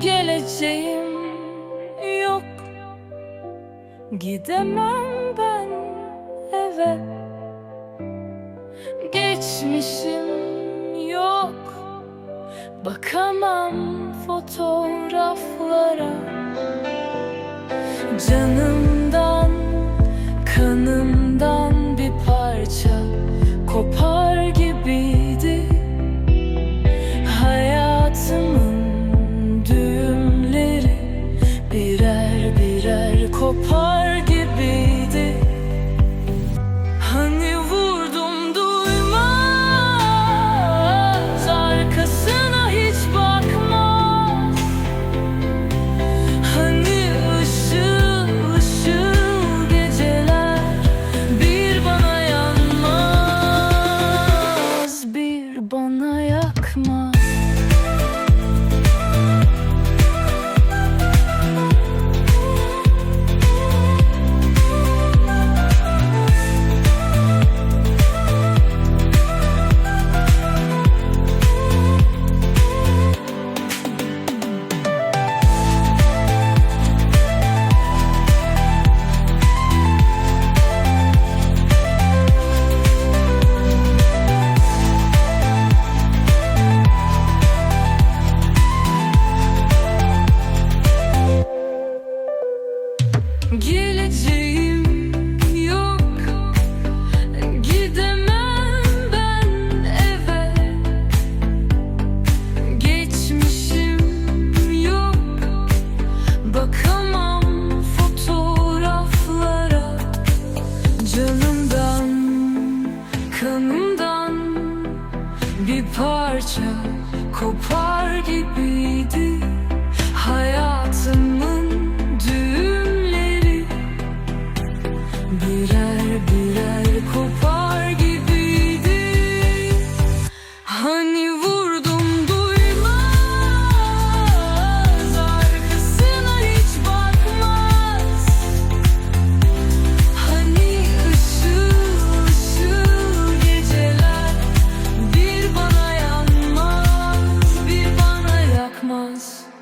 Geleceğim yok. Gidemem ben eve. Geçmişim yok. Bakamam fotoğraflara. Canım for gideceğim yok. Gidemem ben eve. Geçmişim yok. Bakamam fotoğraflara. Canımdan, kanımdan Bir parça kopar gibiydi. once.